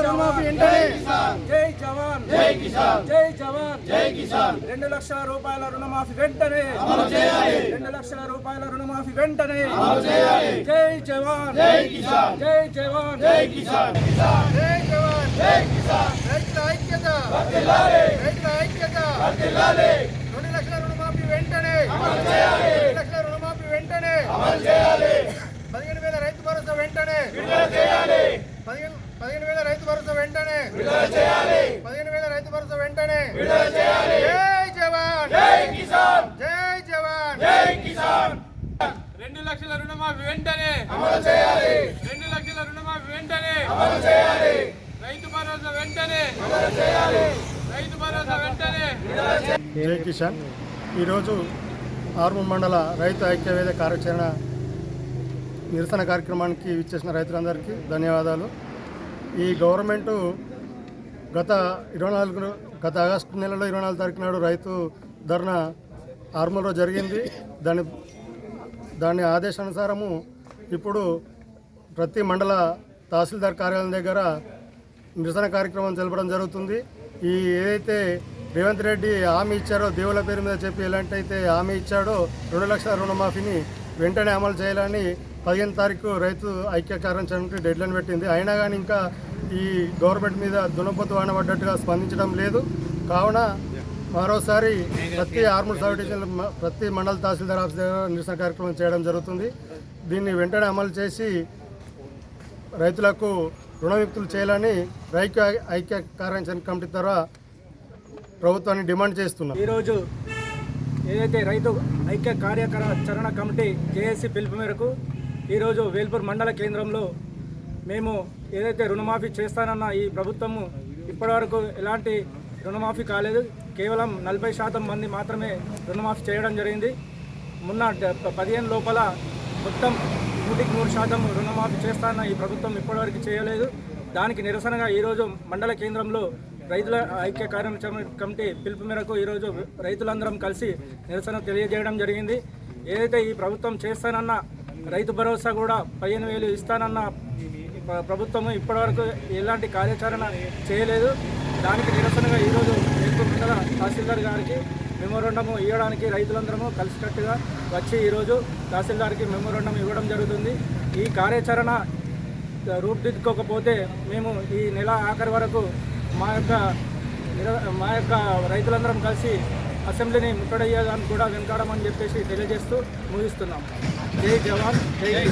కిసాన్. జై జవాన్. జై కిసాన్. జై జవాన్. జై కిసాన్. రెండు లక్షల రూపాయల రుణమాఫీ వెంటనే. అమలు చేయాలి. రెండు లక్షల రూపాయల రుణమాఫీ వెంటనే. అమలు చేయాలి. జై జవాన్. జై కిసాన్. జై జవాన్. జై కిసాన్. కిసాన్ జై జవాన్. జై కిసాన్. రైతుల ఐక్యత. రైతుల ఐక్యత. రెండు లక్షల రుణమాఫీ వెంటనే. అమలు చేయాలి. రెండు లక్షల రుణమాఫీ వెంటనే. అమలు చేయాలి. పదిహేను వేల రైతు భరోసా వెంటనే. విడుదల చేయాలి. పదిహేను పదిహేను వేల రైతు భరోసా వెంటనే. విడుదల చేయాలి. పదిహేను వేల రైతు భరోసా వెంటనే. జై జవాన్. జై కిసాన్. జై జవాన్. జై కిసాన్. రెండు లక్షల రుణమాఫీ వెంటనే. అమలు చేయాలి. రెండు లక్షల రుణమాఫీ వెంటనే. అమలు చేయాలి. రైతు భరోసా వెంటనే. అమలు చేయాలి. రైతు భరోసా వెంటనే. జై కిషన్ ఈరోజు ఆర్మూర్ మండల రైతు ఐక్యవేద కార్యాచరణ నిరసన కార్యక్రమానికి ఇచ్చేసిన రైతులందరికీ ధన్యవాదాలు. ఈ గవర్నమెంటు గత ఇరవై నాలుగు గత ఆగస్టు నెలలో ఇరవై నాలుగు తారీఖు నాడు రైతు ధర్నా ఆర్మూర్లో జరిగింది. దాని దాని ఆదేశానుసారము ఇప్పుడు ప్రతి మండల తహసీల్దార్ కార్యాలయం దగ్గర నిరసన కార్యక్రమం జరపడం జరుగుతుంది. ఈ ఏదైతే రేవంత్ రెడ్డి హామీ ఇచ్చారో దేవుల పేరు మీద చెప్పి ఎలాంటి అయితే హామీ ఇచ్చాడో రెండు లక్షల రుణమాఫీని వెంటనే అమలు చేయాలని పదిహేను తారీఖు రైతు ఐక్య కార్యాచరణకి డెడ్లైన్ పెట్టింది. అయినా కానీ ఇంకా ఈ గవర్నమెంట్ మీద దునపొత్తు వాన పడ్డట్టుగా స్పందించడం లేదు. కావున మరోసారి ప్రతి ఆర్మూర్ సబ్ డివిజన్ ప్రతి మండల తహసీల్దార్ ఆఫీస్ దగ్గర నిరసన కార్యక్రమం చేయడం జరుగుతుంది. దీన్ని వెంటనే అమలు చేసి రైతులకు రుణవిక్తులు చేయాలని రైతు ఐక్య కార్యాచరణ కమిటీ ద్వారా ప్రభుత్వాన్ని డిమాండ్ చేస్తున్నాం. ఈరోజు ఏదైతే రైతు ఐక్య కార్యాచరణ కమిటీ జేఏసీ పిలుపు మేరకు ఈరోజు వేల్పూర్ మండల కేంద్రంలో మేము ఏదైతే రుణమాఫీ చేస్తానన్న ఈ ప్రభుత్వము ఇప్పటివరకు ఎలాంటి రుణమాఫీ కాలేదు. కేవలం నలభై శాతం మంది మాత్రమే రుణమాఫీ చేయడం జరిగింది. మొన్న పదిహేను లోపల మొత్తం నూటికి నూరు శాతం రుణమాఫీ చేస్తానన్న ఈ ప్రభుత్వం ఇప్పటివరకు చేయలేదు. దానికి నిరసనగా ఈరోజు మండల కేంద్రంలో రైతుల ఐక్య కార్యక్రమ కమిటీ పిలుపు మేరకు ఈరోజు రైతులందరం కలిసి నిరసన తెలియజేయడం జరిగింది. ఏదైతే ఈ ప్రభుత్వం చేస్తానన్న రైతు భరోసా కూడా పదిహేను వేలు ఇస్తానన్న ప్రభుత్వము ప్రభుత్వం ఇప్పటివరకు ఎలాంటి కార్యాచరణ చేయలేదు. దానికి నిరసనగా ఈరోజు వేల్పూర్ తహసీల్దార్ గారికి మెమోరండము ఇవ్వడానికి రైతులందరము కలిసికట్టుగా వచ్చి ఈరోజు తహసీల్దార్కి మెమోరండం ఇవ్వడం జరుగుతుంది. ఈ కార్యాచరణ రూపుదిద్దుకోకపోతే మేము ఈ నెల ఆఖరి వరకు మా యొక్క మా యొక్క రైతులందరం కలిసి అసెంబ్లీని ముట్టడయ్యేదానికి కూడా వెనకాడమని చెప్పేసి తెలియజేస్తూ ముగిస్తున్నాం. జై జవాన్ జై